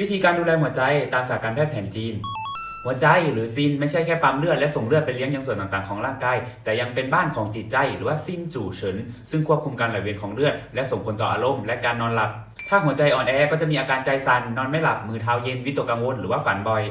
วิธีการดูแลหัวใจตามศาสตร์การแพทย์แผนจีน หัวใจหรือซินไม่ใช่แค่ปั๊มเลือดและส่งเลือดไปเลี้ยงยังส่วนต่างๆของร่างกาย แต่ยังเป็นบ้านของจิตใจหรือว่าซินจู่เฉิน ซึ่งควบคุมการไหลเวียนของเลือด และส่งผลต่ออารมณ์และการนอนหลับ ถ้าหัวใจอ่อนแอก็จะมีอาการใจสั่นนอนไม่หลับมือเท้าเย็นวิตกกังวลหรือว่าฝันบ่อย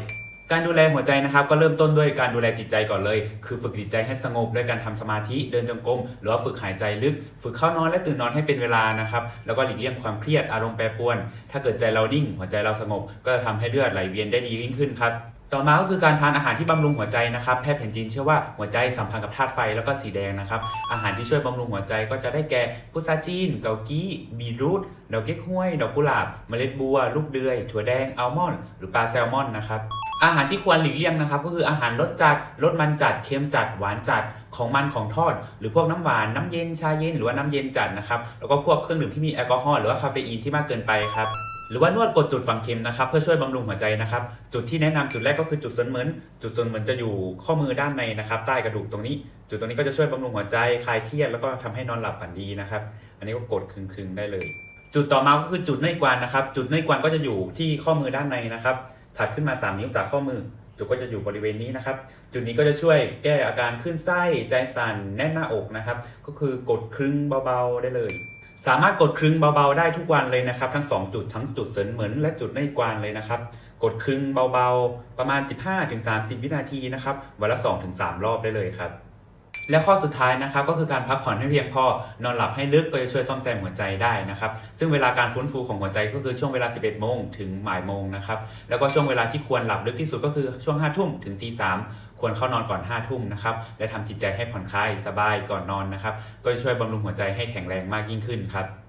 การดูแลหัวใจนะครับก็เริ่มต้นด้วยการดูแลจิตใจก่อนเลย คือฝึกจิตใจให้สงบด้วยการทำสมาธิเดินจงกรมหรือว่าฝึกหายใจลึก ฝึกเข้านอนและตื่นนอนให้เป็นเวลานะครับแล้วก็หลีกเลี่ยงความเครียดอารมณ์แปรปรวน ถ้าเกิดใจเรานิ่ง หัวใจเราสงบ ก็จะทำให้เลือดไหลเวียนได้ดียิ่งขึ้นครับ ต่อมาก็คือการทานอาหารที่บำรุงหัวใจนะครับแพทย์แผนจีนเชื่อว่าหัวใจสัมพันธ์กับธาตุไฟแล้วก็สีแดงนะครับอาหารที่ช่วยบำรุงหัวใจก็จะได้แก่พุทราจีน เกากี้บีรูทดอกเก๊กฮวย ดอกกุหลาบ เมล็ดบัว ลูกเดือย ถั่วแดงอัลมอนด์หรือปลาแซลมอนนะครับอาหารที่ควรหลีกเลี่ยงนะครับ ก็คืออาหารรสจัดรสมันจัดเค็มจัดหวานจัดของมันของทอด หรือพวกน้ำหวานน้ำเย็นชาเย็นหรือว่าน้ำเย็นจัดนะครับแล้วก็พวกเครื่องดื่มที่มีแอลกอฮอล์หรือว่าคาเฟอีนที่มากเกินไปครับ หรือว่านวดกดจุดฝังเข็มนะครับ เพื่อช่วยบำรุงหัวใจนะครับ จุดที่แนะนำจุดแรกก็คือจุดส่วนเหมือน จุดส่วนเหมือนจะอยู่ข้อมือด้านในนะครับ ใต้กระดูกตรงนี้ จุดตรงนี้ก็จะช่วยบำรุงหัวใจคลายเครียดแล้วก็ทำให้นอนหลับฝันดีนะครับ อันนี้ก็กดคึงๆได้เลย จุดต่อมาก็คือจุดเนื่อยกวานนะครับ จุดเนื่อยกวานก็จะอยู่ที่ข้อมือด้านในนะครับ ถัดขึ้นมา 3 นิ้วจากข้อมือจุดก็จะอยู่บริเวณนี้นะครับ จุดนี้ก็จะช่วยแก้อาการขึ้นไส้ใจสั่นแน่นหน้าอกนะครับ ก็คือกดครึ่งเบาๆได้เลย สามารถกดครึ่งเบาๆได้ทุกวันเลยนะครับ ทั้ง 2 จุดทั้งจุดเสรินเหมือนและจุดในกวานเลยนะครับ กดครึ่งเบาๆประมาณ 15-30 วินาทีนะครับวันละ 2-3 รอบได้เลยครับ และข้อสุดท้ายนะครับก็คือการพักผ่อนให้เพียงพอนอนหลับให้ลึกก็จะช่วยซ่อมแซมหัวใจได้นะครับซึ่งเวลาการฟื้นฟูของหัวใจก็คือช่วงเวลา 11 โมงถึงบ่ายโมงนะครับแล้วก็ช่วงเวลาที่ควรหลับลึกที่สุดก็คือช่วง 5 ทุ่มถึงตีสามควรเข้านอนก่อน 5 ทุ่มนะครับและทำจิตใจให้ผ่อนคลายสบายก่อนนอนนะครับก็จะช่วยบำรุงหัวใจให้แข็งแรงมากยิ่งขึ้นครับ